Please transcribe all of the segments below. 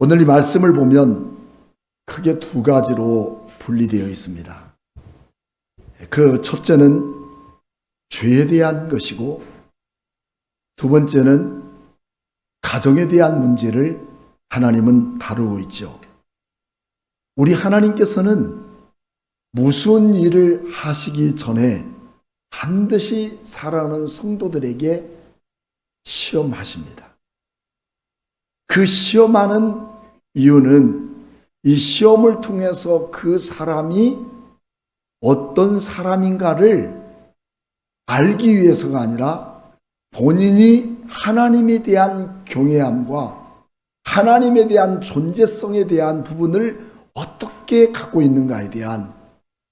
오늘 이 말씀을 보면 크게 두 가지로 분리되어 있습니다. 그 첫째는 죄에 대한 것이고 두 번째는 가정에 대한 문제를 하나님은 다루고 있죠. 우리 하나님께서는 무슨 일을 하시기 전에 반드시 사랑하는 성도들에게 시험하십니다. 그 시험하는 이유는 이 시험을 통해서 그 사람이 어떤 사람인가를 알기 위해서가 아니라 본인이 하나님에 대한 경외함과 하나님에 대한 존재성에 대한 부분을 어떻게 갖고 있는가에 대한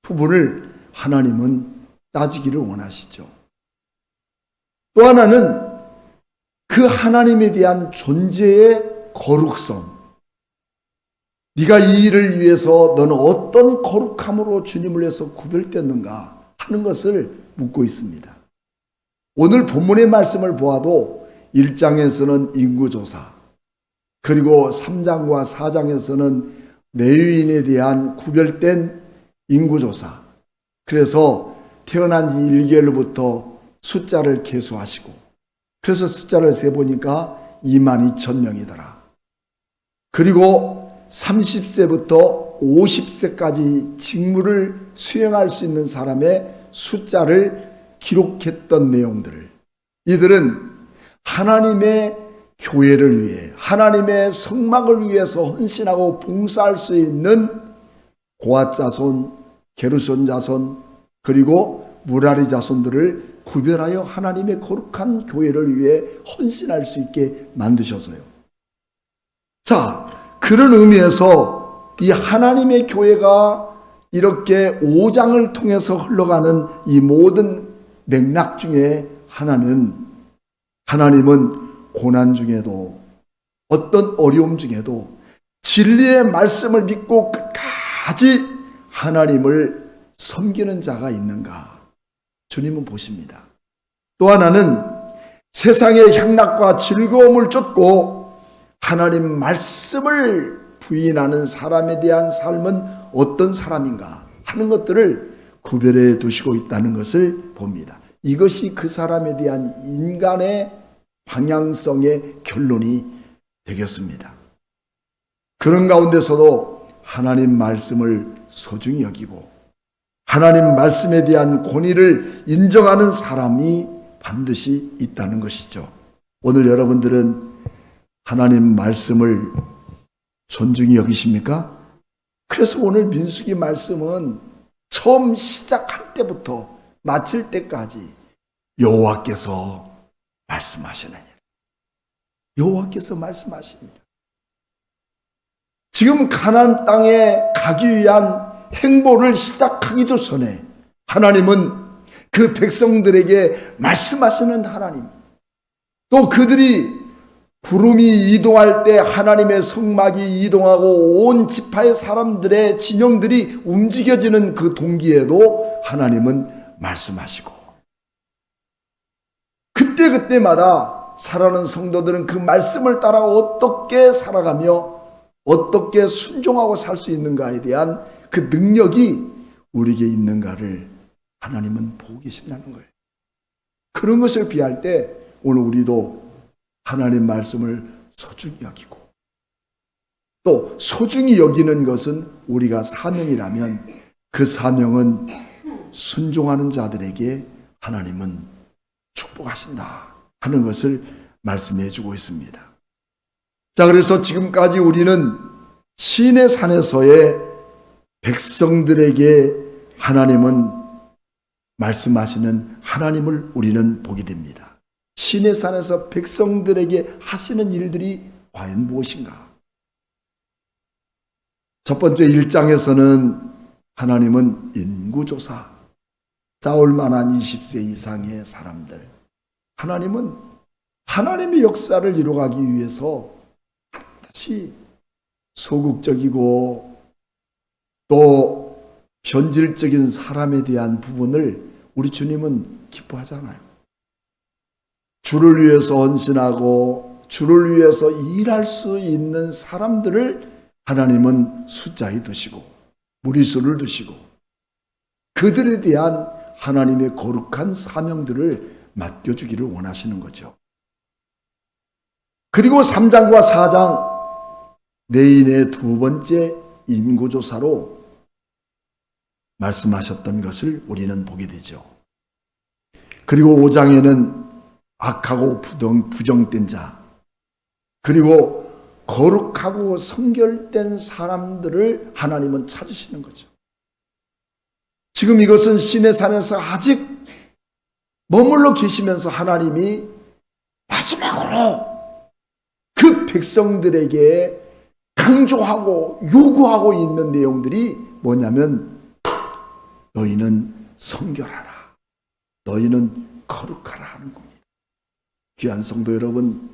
부분을 하나님은 따지기를 원하시죠. 또 하나는 그 하나님에 대한 존재의 거룩성. 네가 이 일을 위해서 너는 어떤 거룩함으로 주님을 위해서 구별됐는가 하는 것을 묻고 있습니다. 오늘 본문의 말씀을 보아도 1장에서는 인구조사, 그리고 3장과 4장에서는 레위인에 대한 구별된 인구조사. 그래서 태어난 지 1개월부터 숫자를 계수하시고, 그래서 숫자를 세보니까 2만 2천 명이더라. 그리고 30세부터 50세까지 직무를 수행할 수 있는 사람의 숫자를 기록했던 내용들을 이들은 하나님의 교회를 위해 하나님의 성막을 위해서 헌신하고 봉사할 수 있는 고앗 자손, 게르손 자손 그리고 무라리 자손들을 구별하여 하나님의 거룩한 교회를 위해 헌신할 수 있게 만드셔서요. 자, 그런 의미에서 이 하나님의 교회가 이렇게 5장을 통해서 흘러가는 이 모든 맥락 중에 하나는 하나님은 고난 중에도 어떤 어려움 중에도 진리의 말씀을 믿고 끝까지 하나님을 섬기는 자가 있는가? 주님은 보십니다. 또 하나는 세상의 향락과 즐거움을 쫓고 하나님 말씀을 부인하는 사람에 대한 삶은 어떤 사람인가 하는 것들을 구별해 두시고 있다는 것을 봅니다. 이것이 그 사람에 대한 인간의 방향성의 결론이 되겠습니다. 그런 가운데서도 하나님 말씀을 소중히 여기고 하나님 말씀에 대한 권위를 인정하는 사람이 반드시 있다는 것이죠. 오늘 여러분들은 하나님 말씀을 존중히 여기십니까? 그래서 오늘 민수기 말씀은 처음 시작할 때부터 마칠 때까지 여호와께서 말씀하시느니라. 여호와께서 말씀하시니라. 지금 가나안 땅에 가기 위한 행보를 시작하기도 전에 하나님은 그 백성들에게 말씀하시는 하나님. 또 그들이 구름이 이동할 때 하나님의 성막이 이동하고 온 지파의 사람들의 진영들이 움직여지는 그 동기에도 하나님은 말씀하시고 그때그때마다 살아가는 성도들은 그 말씀을 따라 어떻게 살아가며 어떻게 순종하고 살 수 있는가에 대한 그 능력이 우리에게 있는가를 하나님은 보고 계신다는 거예요. 그런 것을 비할 때 오늘 우리도 하나님 말씀을 소중히 여기고 또 소중히 여기는 것은 우리가 사명이라면 그 사명은 순종하는 자들에게 하나님은 축복하신다 하는 것을 말씀해 주고 있습니다. 자, 그래서 지금까지 우리는 신의 산에서의 백성들에게 하나님은 말씀하시는 하나님을 우리는 보게 됩니다. 신의 산에서 백성들에게 하시는 일들이 과연 무엇인가? 첫 번째 1장에서는 하나님은 인구조사, 싸울 만한 20세 이상의 사람들. 하나님은 하나님의 역사를 이루어가기 위해서 다시 소극적이고 또 변질적인 사람에 대한 부분을 우리 주님은 기뻐하잖아요. 주를 위해서 헌신하고 주를 위해서 일할 수 있는 사람들을 하나님은 숫자에 두시고 무리수를 두시고 그들에 대한 하나님의 거룩한 사명들을 맡겨주기를 원하시는 거죠. 그리고 3장과 4장 내인의 두 번째 인구조사로 말씀하셨던 것을 우리는 보게 되죠. 그리고 5장에는 악하고 부정, 부정된 자, 그리고 거룩하고 성결된 사람들을 하나님은 찾으시는 거죠. 지금 이것은 신의 산에서 아직 머물러 계시면서 하나님이 마지막으로 그 백성들에게 강조하고 요구하고 있는 내용들이 뭐냐면 너희는 성결하라. 너희는 거룩하라 하는 겁니다. 귀한 성도 여러분,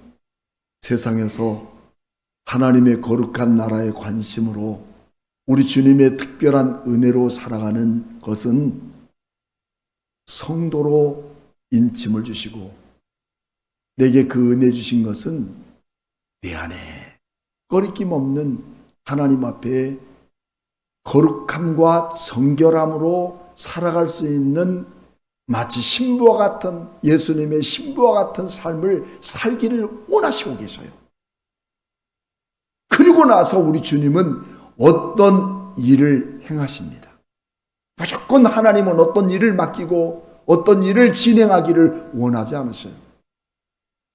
세상에서 하나님의 거룩한 나라에 관심으로 우리 주님의 특별한 은혜로 살아가는 것은 성도로 인침을 주시고 내게 그 은혜 주신 것은 내 안에 꺼리낌 없는 하나님 앞에 거룩함과 정결함으로 살아갈 수 있는 마치 신부와 같은 예수님의 신부와 같은 삶을 살기를 원하시고 계셔요. 그리고 나서 우리 주님은 어떤 일을 행하십니다. 무조건 하나님은 어떤 일을 맡기고 어떤 일을 진행하기를 원하지 않으셔요.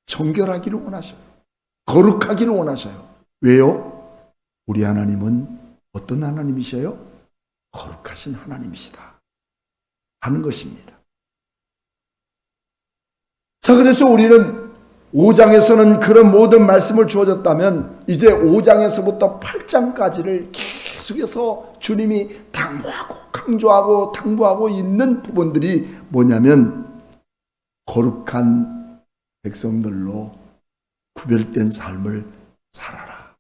정결하기를 원하셔요. 거룩하기를 원하셔요. 왜요? 우리 하나님은 어떤 하나님이셔요? 거룩하신 하나님이시다. 하는 것입니다. 자, 그래서 우리는 5장에서는 그런 모든 말씀을 주어졌다면 이제 5장에서부터 8장까지를 계속해서 주님이 당부하고 강조하고 당부하고 있는 부분들이 뭐냐면 거룩한 백성들로 구별된 삶을 살아라.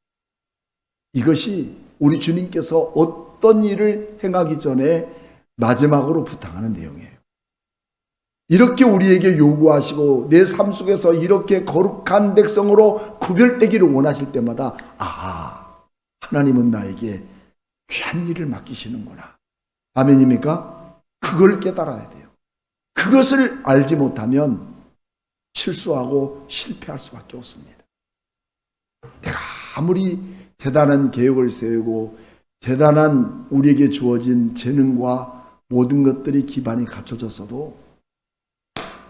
이것이 우리 주님께서 어떤 일을 행하기 전에 마지막으로 부탁하는 내용이에요. 이렇게 우리에게 요구하시고 내 삶 속에서 이렇게 거룩한 백성으로 구별되기를 원하실 때마다 아 하나님은 나에게 귀한 일을 맡기시는구나. 아멘입니까? 그걸 깨달아야 돼요. 그것을 알지 못하면 실수하고 실패할 수밖에 없습니다. 내가 아무리 대단한 계획을 세우고 대단한 우리에게 주어진 재능과 모든 것들이 기반이 갖춰졌어도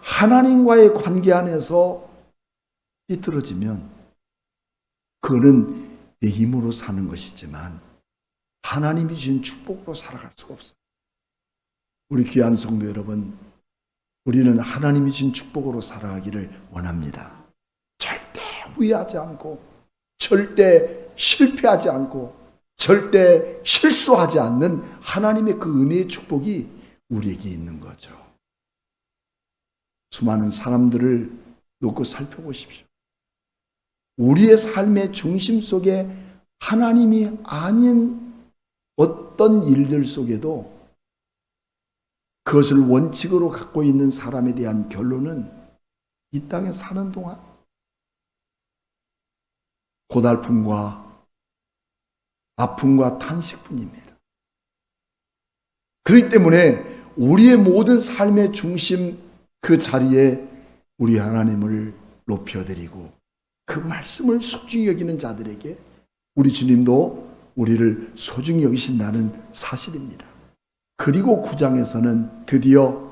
하나님과의 관계 안에서 삐뚤어지면 그거는 내 힘으로 사는 것이지만 하나님이 주신 축복으로 살아갈 수가 없어요. 우리 귀한 성도 여러분, 우리는 하나님이 주신 축복으로 살아가기를 원합니다. 절대 후회하지 않고, 절대 실패하지 않고, 절대 실수하지 않는 하나님의 그 은혜의 축복이 우리에게 있는 거죠. 수많은 사람들을 놓고 살펴보십시오. 우리의 삶의 중심 속에 하나님이 아닌 어떤 일들 속에도 그것을 원칙으로 갖고 있는 사람에 대한 결론은 이 땅에 사는 동안 고달픔과 아픔과 탄식뿐입니다. 그렇기 때문에 우리의 모든 삶의 중심 그 자리에 우리 하나님을 높여드리고 그 말씀을 소중히 여기는 자들에게 우리 주님도 우리를 소중히 여기신다는 사실입니다. 그리고 9장에서는 드디어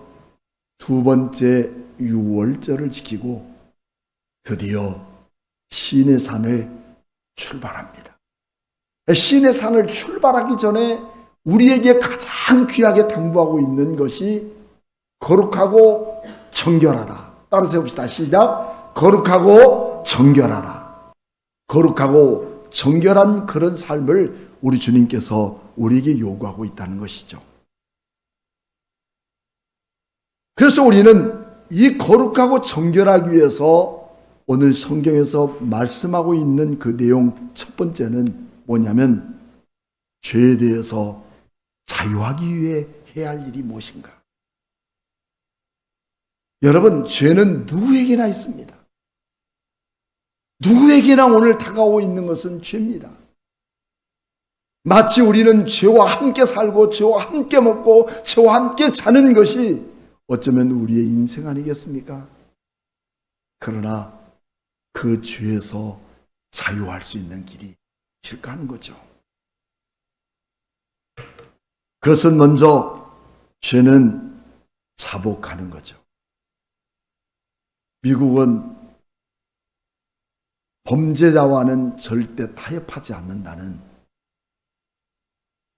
두 번째 유월절을 지키고 드디어 신의 산을 출발합니다. 신의 산을 출발하기 전에 우리에게 가장 귀하게 당부하고 있는 것이 거룩하고 정결하라. 따라서 봅시다. 시작. 거룩하고 정결하라. 거룩하고 정결한 그런 삶을 우리 주님께서 우리에게 요구하고 있다는 것이죠. 그래서 우리는 이 거룩하고 정결하기 위해서 오늘 성경에서 말씀하고 있는 그 내용 첫 번째는 뭐냐면 죄에 대해서 자유하기 위해 해야 할 일이 무엇인가? 여러분, 죄는 누구에게나 있습니다. 누구에게나 오늘 다가오고 있는 것은 죄입니다. 마치 우리는 죄와 함께 살고 죄와 함께 먹고 죄와 함께 자는 것이 어쩌면 우리의 인생 아니겠습니까? 그러나 그 죄에서 자유할 수 있는 길이 있을까 하는 거죠. 그것은 먼저 죄는 자복하는 거죠. 미국은 범죄자와는 절대 타협하지 않는다는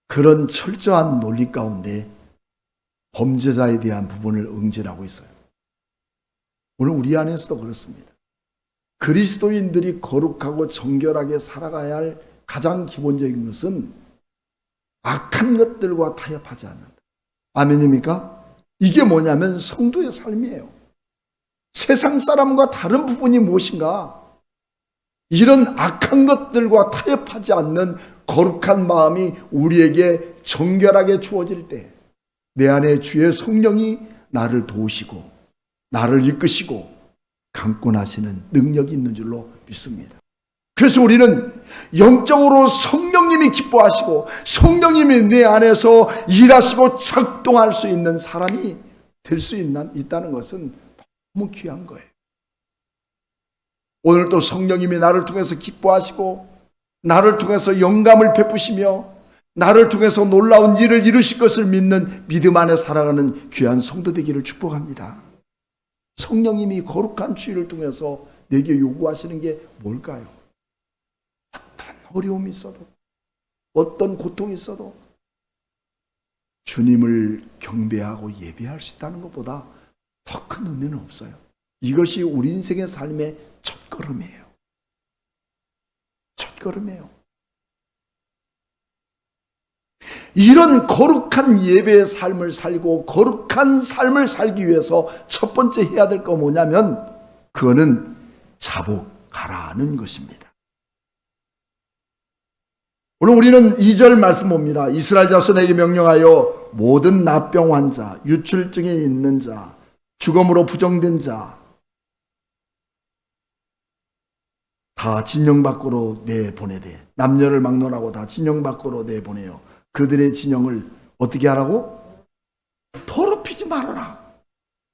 그런 철저한 논리 가운데 범죄자에 대한 부분을 응징하고 있어요. 오늘 우리 안에서도 그렇습니다. 그리스도인들이 거룩하고 정결하게 살아가야 할 가장 기본적인 것은 악한 것들과 타협하지 않는다. 아멘입니까? 이게 뭐냐면 성도의 삶이에요. 세상 사람과 다른 부분이 무엇인가? 이런 악한 것들과 타협하지 않는 거룩한 마음이 우리에게 정결하게 주어질 때, 내 안에 주의 성령이 나를 도우시고, 나를 이끄시고, 강권하시는 능력이 있는 줄로 믿습니다. 그래서 우리는 영적으로 성령님이 기뻐하시고, 성령님이 내 안에서 일하시고 작동할 수 있는 사람이 될 수 있다는 것은 너무 귀한 거예요. 오늘 또 성령님이 나를 통해서 기뻐하시고 나를 통해서 영감을 베푸시며 나를 통해서 놀라운 일을 이루실 것을 믿는 믿음 안에 살아가는 귀한 성도 되기를 축복합니다. 성령님이 거룩한 주의를 통해서 내게 요구하시는 게 뭘까요? 어떤 어려움이 있어도 어떤 고통이 있어도 주님을 경배하고 예배할 수 있다는 것보다 더 큰 은혜는 없어요. 이것이 우리 인생의 삶의 첫걸음이에요. 첫걸음이에요. 이런 거룩한 예배의 삶을 살고 거룩한 삶을 살기 위해서 첫 번째 해야 될 거 뭐냐면 그거는 자복하라는 것입니다. 오늘 우리는 2절 말씀 봅니다. 이스라엘 자손에게 명령하여 모든 납병 환자, 유출증에 있는 자, 죽음으로 부정된 자, 다 진영 밖으로 내보내되 남녀를 막론하고 다 진영 밖으로 내보내요. 그들의 진영을 어떻게 하라고? 더럽히지 말아라.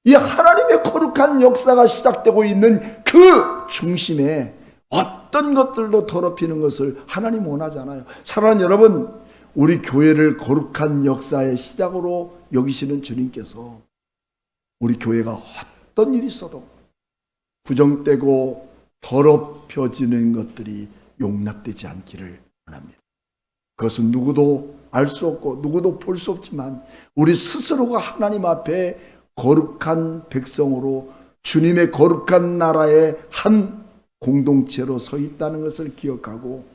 이 하나님의 거룩한 역사가 시작되고 있는 그 중심에 어떤 것들도 더럽히는 것을 하나님 원하지 않아요. 사랑하는 여러분, 우리 교회를 거룩한 역사의 시작으로 여기시는 주님께서 우리 교회가 어떤 일이 있어도 부정되고 더럽혀지는 것들이 용납되지 않기를 원합니다. 그것은 누구도 알 수 없고 누구도 볼 수 없지만 우리 스스로가 하나님 앞에 거룩한 백성으로 주님의 거룩한 나라의 한 공동체로 서 있다는 것을 기억하고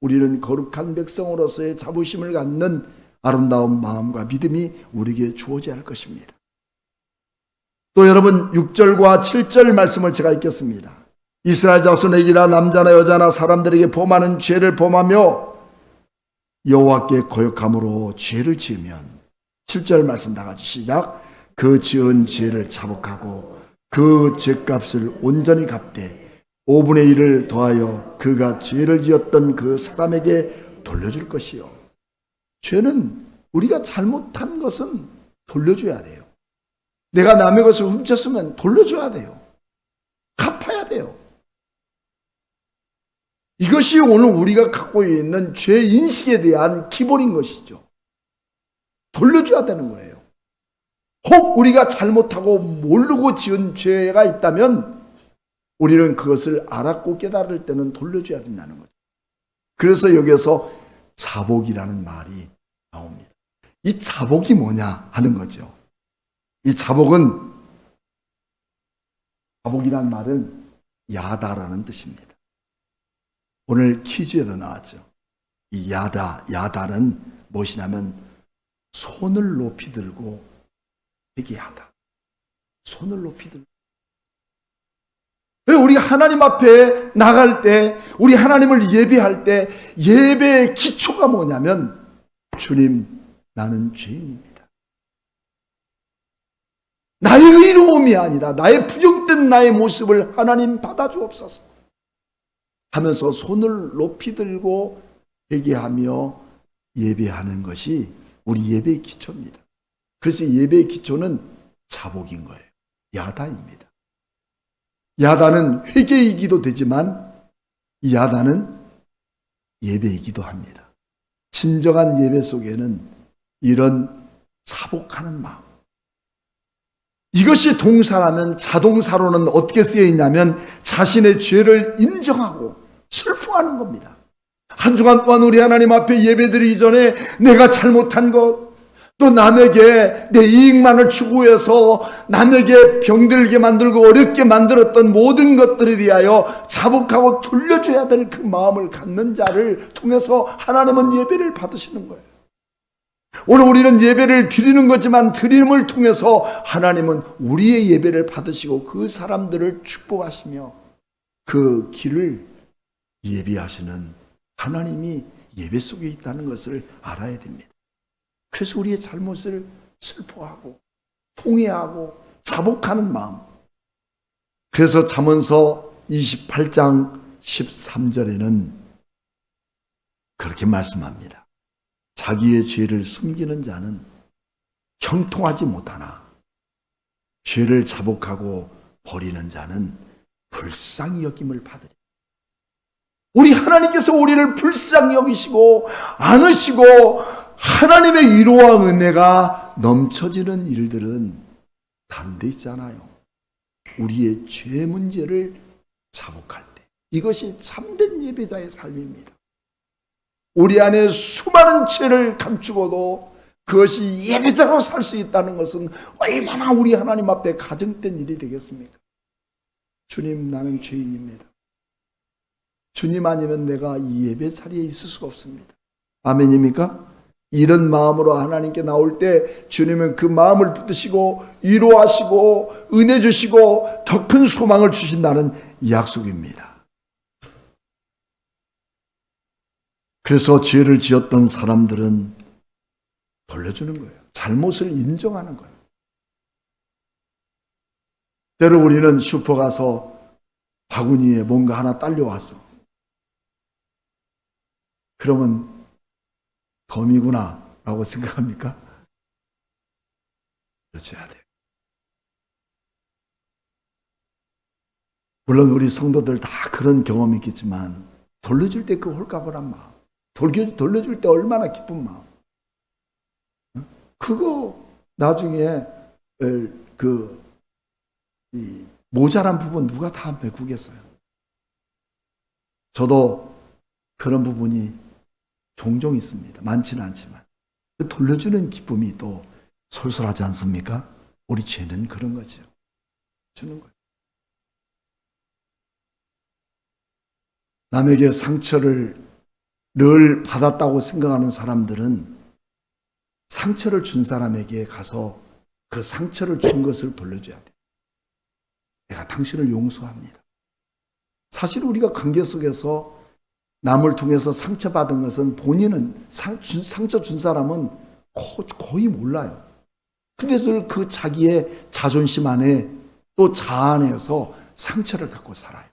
우리는 거룩한 백성으로서의 자부심을 갖는 아름다운 마음과 믿음이 우리에게 주어져야 할 것입니다. 또 여러분 6절과 7절 말씀을 제가 읽겠습니다. 이스라엘 자손에게나 남자나 여자나 사람들에게 범하는 죄를 범하며 여호와께 거역함으로 죄를 지으면 7절 말씀 다 같이 시작. 그 지은 죄를 자복하고 그 죄값을 온전히 갚되 5분의 1을 더하여 그가 죄를 지었던 그 사람에게 돌려줄 것이요. 죄는 우리가 잘못한 것은 돌려줘야 돼요 내가 남의 것을 훔쳤으면 돌려줘야 돼요 갚아야 돼요 이것이 오늘 우리가 갖고 있는 죄 인식에 대한 기본인 것이죠. 돌려줘야 되는 거예요. 혹 우리가 잘못하고 모르고 지은 죄가 있다면 우리는 그것을 알았고 깨달을 때는 돌려줘야 된다는 거죠. 그래서 여기서 자복이라는 말이 나옵니다. 이 자복이 뭐냐 하는 거죠. 이 자복은 자복이란 말은 야다라는 뜻입니다. 오늘 퀴즈에도 나왔죠. 이 야다, 야다는 무엇이냐면 손을 높이 들고 회개하다. 손을 높이 들고. 우리가 하나님 앞에 나갈 때, 우리 하나님을 예배할 때 예배의 기초가 뭐냐면 주님, 나는 죄인입니다. 나의 의로움이 아니라 나의 부정된 나의 모습을 하나님 받아주옵소서. 하면서 손을 높이 들고 회개하며 예배하는 것이 우리 예배의 기초입니다. 그래서 예배의 기초는 자복인 거예요. 야다입니다. 야다는 회개이기도 되지만 이 야다는 예배이기도 합니다. 진정한 예배 속에는 이런 자복하는 마음. 이것이 동사라면 자동사로는 어떻게 쓰여 있냐면 자신의 죄를 인정하고 슬퍼하는 겁니다. 한 주간 동안 우리 하나님 앞에 예배드리기 전에 내가 잘못한 것, 또 남에게 내 이익만을 추구해서 남에게 병들게 만들고 어렵게 만들었던 모든 것들에 대하여 자복하고 돌려줘야 될 그 마음을 갖는 자를 통해서 하나님은 예배를 받으시는 거예요. 오늘 우리는 예배를 드리는 거지만 드림을 통해서 하나님은 우리의 예배를 받으시고 그 사람들을 축복하시며 그 길을 예비하시는 하나님이 예배 속에 있다는 것을 알아야 됩니다. 그래서 우리의 잘못을 슬퍼하고 통회하고 자복하는 마음. 그래서 잠언서 28장 13절에는 그렇게 말씀합니다. 자기의 죄를 숨기는 자는 형통하지 못하나 죄를 자복하고 버리는 자는 불쌍히 여김을 받으리. 우리 하나님께서 우리를 불쌍히 여기시고 안으시고 하나님의 위로와 은혜가 넘쳐지는 일들은 다른 데 있잖아요. 우리의 죄 문제를 자복할 때. 이것이 참된 예배자의 삶입니다. 우리 안에 수많은 죄를 감추고도 그것이 예배자로 살 수 있다는 것은 얼마나 우리 하나님 앞에 가정된 일이 되겠습니까? 주님, 나는 죄인입니다. 주님 아니면 내가 이 예배 자리에 있을 수가 없습니다. 아멘입니까? 이런 마음으로 하나님께 나올 때 주님은 그 마음을 붙드시고 위로하시고 은혜 주시고 더 큰 소망을 주신다는 약속입니다. 그래서 죄를 지었던 사람들은 돌려주는 거예요. 잘못을 인정하는 거예요. 때로 우리는 슈퍼 가서 바구니에 뭔가 하나 딸려왔어. 그러면 덤이구나 라고 생각합니까? 그렇줘야 돼요. 물론 우리 성도들 다 그런 경험이 있겠지만 돌려줄 때 그 홀가분한 마음 돌려, 돌려줄 때 얼마나 기쁜 마음 그거 나중에 그 모자란 부분 누가 다 메꾸겠어요? 저도 그런 부분이 종종 있습니다. 많지는 않지만. 그 돌려주는 기쁨이 또 솔솔하지 않습니까? 우리 죄는 그런 거죠. 주는 거예요. 남에게 상처를 늘 받았다고 생각하는 사람들은 상처를 준 사람에게 가서 그 상처를 준 것을 돌려줘야 돼. 내가 당신을 용서합니다. 사실 우리가 관계 속에서 남을 통해서 상처받은 것은 본인은 상, 상처 준 사람은 거의 몰라요. 근데 그 자기의 자존심 안에 또 자안에서 상처를 갖고 살아요.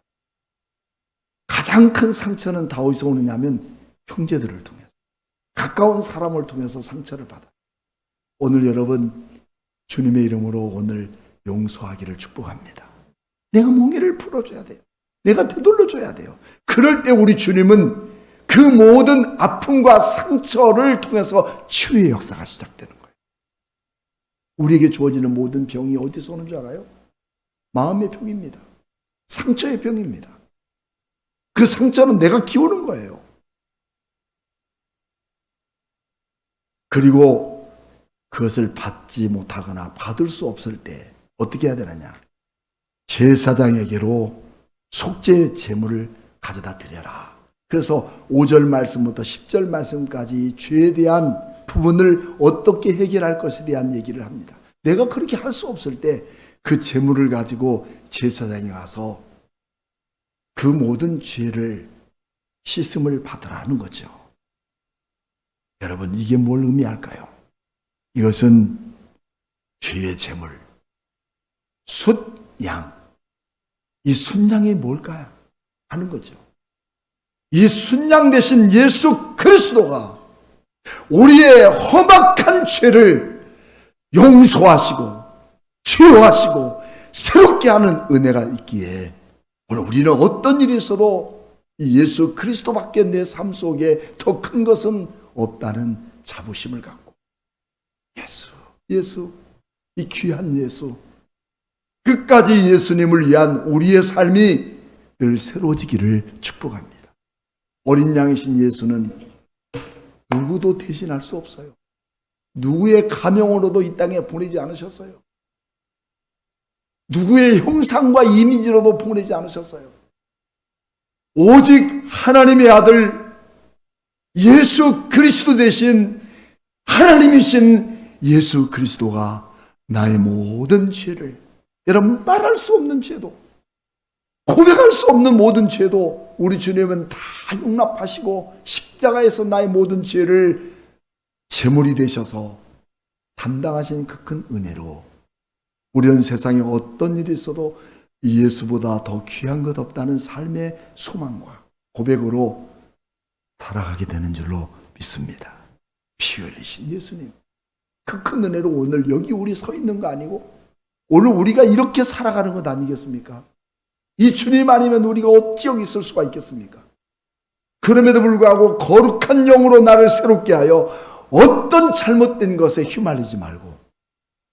가장 큰 상처는 다 어디서 오느냐 면 형제들을 통해서. 가까운 사람을 통해서 상처를 받아. 오늘 여러분, 주님의 이름으로 오늘 용서하기를 축복합니다. 내가 몽해를 풀어줘야 돼요. 내가 되돌려줘야 돼요. 그럴 때 우리 주님은 그 모든 아픔과 상처를 통해서 치유의 역사가 시작되는 거예요. 우리에게 주어지는 모든 병이 어디서 오는 줄 알아요? 마음의 병입니다. 상처의 병입니다. 그 상처는 내가 키우는 거예요. 그리고 그것을 받지 못하거나 받을 수 없을 때 어떻게 해야 되느냐? 제사장에게로 속죄 제물을 가져다 드려라. 그래서 5절 말씀부터 10절 말씀까지 죄에 대한 부분을 어떻게 해결할 것에 대한 얘기를 합니다. 내가 그렇게 할 수 없을 때그 제물을 가지고 제사장에 가서 그 모든 죄를 씻음을 받으라는 거죠. 여러분, 이게 뭘 의미할까요? 이것은 죄의 제물, 숫, 양, 이 순양이 뭘까요? 하는 거죠. 이 순양 대신 예수 그리스도가 우리의 험악한 죄를 용서하시고 치유하시고 새롭게 하는 은혜가 있기에 오늘 우리는 어떤 일이 있어도 이 예수 그리스도밖에 내 삶 속에 더 큰 것은 없다는 자부심을 갖고 예수, 예수, 이 귀한 예수, 끝까지 예수님을 위한 우리의 삶이 늘 새로워지기를 축복합니다. 어린 양이신 예수는 누구도 대신할 수 없어요. 누구의 가명으로도 이 땅에 보내지 않으셨어요. 누구의 형상과 이미지로도 보내지 않으셨어요. 오직 하나님의 아들 예수 그리스도 대신 하나님이신 예수 그리스도가 나의 모든 죄를 여러분 말할 수 없는 죄도 고백할 수 없는 모든 죄도 우리 주님은 다 용납하시고 십자가에서 나의 모든 죄를 제물이 되셔서 담당하신 그 큰 은혜로 우리는 세상에 어떤 일이 있어도 이 예수보다 더 귀한 것 없다는 삶의 소망과 고백으로 살아가게 되는 줄로 믿습니다. 피 흘리신 예수님. 그 큰 은혜로 오늘 여기 우리 서 있는 거 아니고 오늘 우리가 이렇게 살아가는 것 아니겠습니까? 이 주님 아니면 우리가 어찌 여기 있을 수가 있겠습니까? 그럼에도 불구하고 거룩한 영으로 나를 새롭게 하여 어떤 잘못된 것에 휘말리지 말고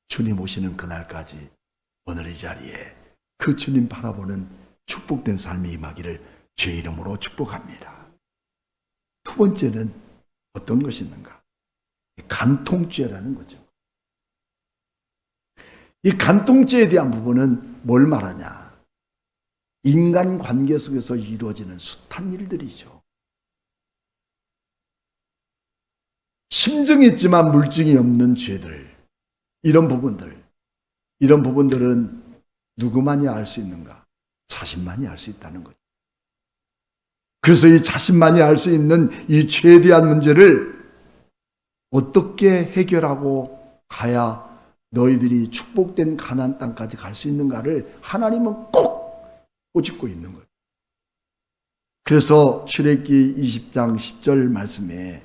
주님 오시는 그날까지 오늘 이 자리에 그 주님 바라보는 축복된 삶이 임하기를 주의 이름으로 축복합니다. 두 번째는 어떤 것이 있는가? 간통죄라는 거죠. 이 간통죄에 대한 부분은 뭘 말하냐? 인간 관계 속에서 이루어지는 숱한 일들이죠. 심증이 있지만 물증이 없는 죄들, 이런 부분들, 이런 부분들은 누구만이 알 수 있는가? 자신만이 알 수 있다는 거죠. 그래서 이 자신만이 알 수 있는 이 죄에 대한 문제를 어떻게 해결하고 가야 너희들이 축복된 가나안 땅까지 갈 수 있는가를 하나님은 꼭 꼬집고 있는 거예요. 그래서 출애기 20장 10절 말씀에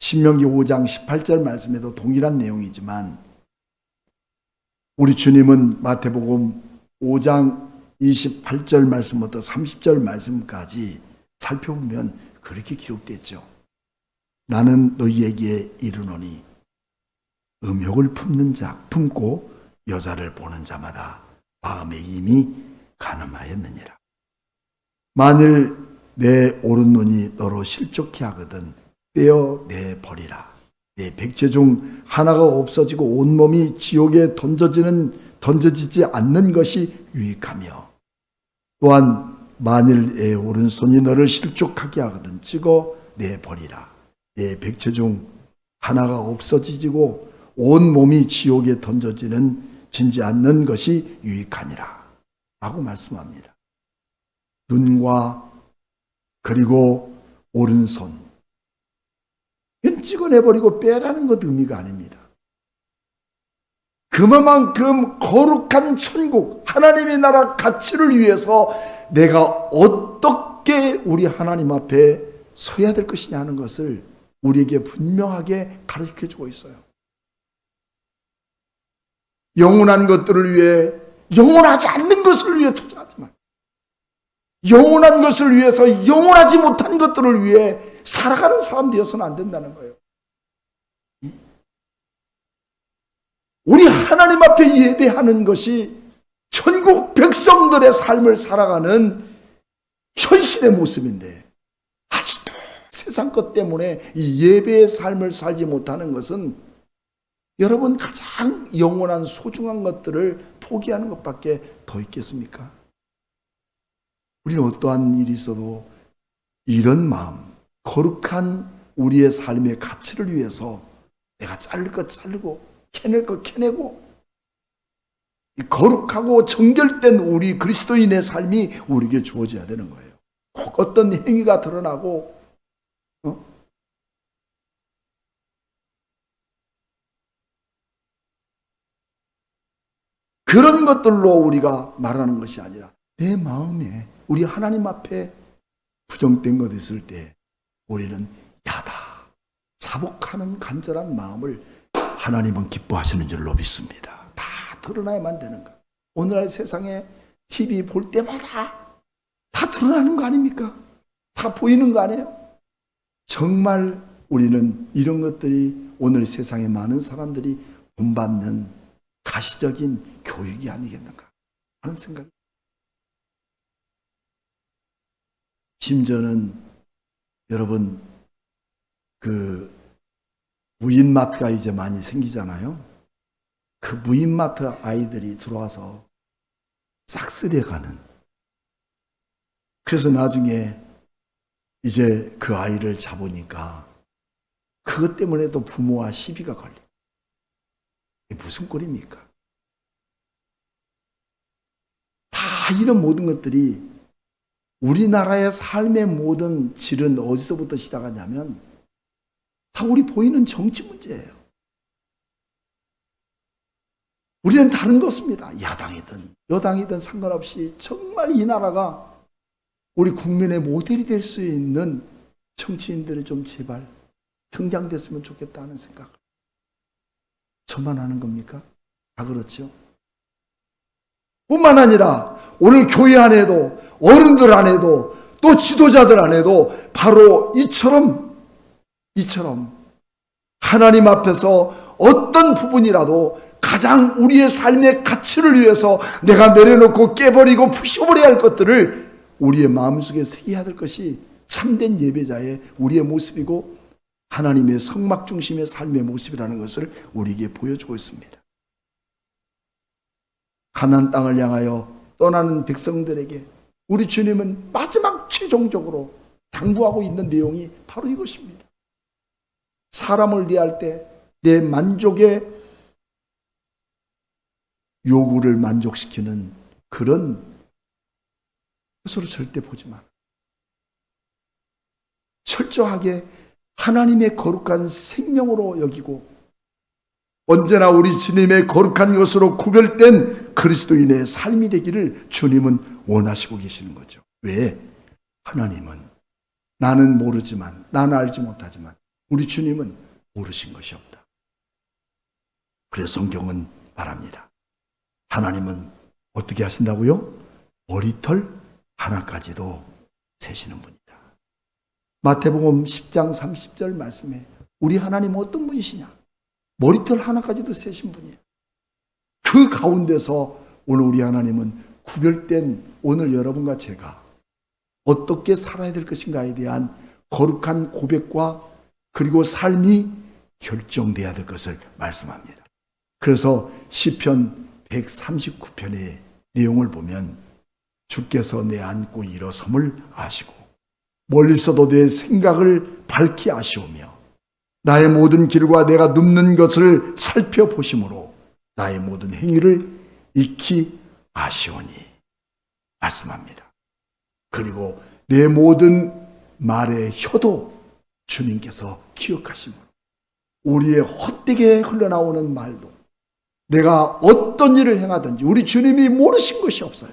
신명기 5장 18절 말씀에도 동일한 내용이지만 우리 주님은 마태복음 5장 28절 말씀부터 30절 말씀까지 살펴보면 그렇게 기록됐죠. 나는 너희에게 이르노니 음욕을 품는 자 품고 여자를 보는 자마다 마음에 이미 가늠하였느니라. 만일 내 오른 눈이 너로 실족케 하거든 떼어 내 버리라. 내 백체 중 하나가 없어지고 온 몸이 지옥에 던져지는 던져지지 않는 것이 유익하며 또한 만일 내 오른손이 너를 실족하게 하거든 찍어 내 버리라. 내 백체 중 하나가 없어지고 온 몸이 지옥에 던져지는 진지 않는 것이 유익하니라. 라고 말씀합니다. 눈과 그리고 오른손. 찍어내버리고 빼라는 것 의미가 아닙니다. 그만큼 거룩한 천국, 하나님의 나라 가치를 위해서 내가 어떻게 우리 하나님 앞에 서야 될 것이냐 하는 것을 우리에게 분명하게 가르쳐 주고 있어요. 영원한 것들을 위해 영원하지 않는 것을 위해 투자하지만 영원한 것을 위해서 영원하지 못한 것들을 위해 살아가는 사람 되어서는 안 된다는 거예요. 우리 하나님 앞에 예배하는 것이 천국 백성들의 삶을 살아가는 현실의 모습인데 아직도 세상 것 때문에 이 예배의 삶을 살지 못하는 것은 여러분 가장 영원한 소중한 것들을 포기하는 것밖에 더 있겠습니까? 우리는 어떠한 일이 있어도 이런 마음, 거룩한 우리의 삶의 가치를 위해서 내가 자를 것 자르고 캐낼 것 캐내고 이 거룩하고 정결된 우리 그리스도인의 삶이 우리에게 주어져야 되는 거예요. 꼭 어떤 행위가 드러나고 어? 그런 것들로 우리가 말하는 것이 아니라 내 마음에 우리 하나님 앞에 부정된 것 있을 때 우리는 야다 자복하는 간절한 마음을 하나님은 기뻐하시는 줄로 믿습니다. 다 드러나야만 되는 거. 오늘날 세상에 TV 볼 때마다 다 드러나는 거 아닙니까? 다 보이는 거 아니에요? 정말 우리는 이런 것들이 오늘 세상에 많은 사람들이 본받는 가시적인 교육이 아니겠는가 하는 생각이 심지어는 여러분 그 무인마트가 이제 많이 생기잖아요. 그 무인마트 아이들이 들어와서 싹쓸이해가는 그래서 나중에 이제 그 아이를 잡으니까 그것 때문에도 부모와 시비가 걸려. 무슨 꼴입니까? 다 이런 모든 것들이 우리나라의 삶의 모든 질은 어디서부터 시작하냐면 다 우리 보이는 정치 문제예요. 우리는 다른 거 없습니다. 야당이든 여당이든 상관없이 정말 이 나라가 우리 국민의 모델이 될 수 있는 정치인들이 좀 제발 등장됐으면 좋겠다는 생각. 저만 하는 겁니까? 다 그렇죠. 뿐만 아니라 오늘 교회 안에도 어른들 안에도 또 지도자들 안에도 바로 이처럼 이처럼 하나님 앞에서 어떤 부분이라도 가장 우리의 삶의 가치를 위해서 내가 내려놓고 깨버리고 부셔버려야 할 것들을 우리의 마음속에 새겨야 될 것이 참된 예배자의 우리의 모습이고 하나님의 성막 중심의 삶의 모습이라는 것을 우리에게 보여주고 있습니다. 가난 땅을 향하여 떠나는 백성들에게 우리 주님은 마지막 최종적으로 당부하고 있는 내용이 바로 이것입니다. 사람을 대할 때 내 만족의 요구를 만족시키는 그런 것으로 절대 보지 마. 철저하게 하나님의 거룩한 생명으로 여기고 언제나 우리 주님의 거룩한 것으로 구별된 그리스도인의 삶이 되기를 주님은 원하시고 계시는 거죠. 왜? 하나님은 나는 모르지만, 나는 알지 못하지만, 우리 주님은 모르신 것이 없다. 그래서 성경은 말합니다. 하나님은 어떻게 하신다고요? 머리털 하나까지도 세시는 분이다. 마태복음 10장 30절 말씀에 우리 하나님 어떤 분이시냐? 머리털 하나까지도 세신 분이에요. 그 가운데서 오늘 우리 하나님은 구별된 오늘 여러분과 제가 어떻게 살아야 될 것인가에 대한 거룩한 고백과 그리고 삶이 결정돼야 될 것을 말씀합니다. 그래서 시편 139편의 내용을 보면 주께서 내 안고 일어섬을 아시고 멀리서도 내 생각을 밝히 아시오며 나의 모든 길과 내가 눕는 것을 살펴보심으로 나의 모든 행위를 익히 아시오니 말씀합니다. 그리고 내 모든 말의 혀도 주님께서 기억하심으로 우리의 헛되게 흘러나오는 말도 내가 어떤 일을 행하든지 우리 주님이 모르신 것이 없어요.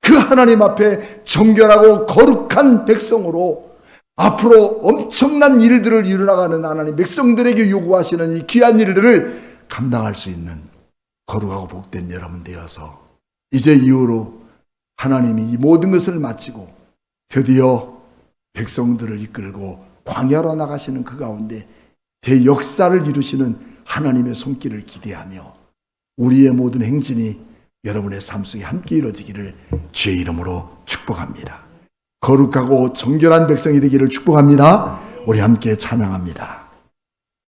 그 하나님 앞에 정결하고 거룩한 백성으로 앞으로 엄청난 일들을 이루어가는 하나님 백성들에게 요구하시는 이 귀한 일들을 감당할 수 있는 거룩하고 복된 여러분 되어서 이제 이후로 하나님이 이 모든 것을 마치고 드디어 백성들을 이끌고 광야로 나가시는 그 가운데 대역사를 이루시는 하나님의 손길을 기대하며 우리의 모든 행진이 여러분의 삶 속에 함께 이루어지기를 주의 이름으로 축복합니다. 거룩하고 정결한 백성이 되기를 축복합니다. 우리 함께 찬양합니다.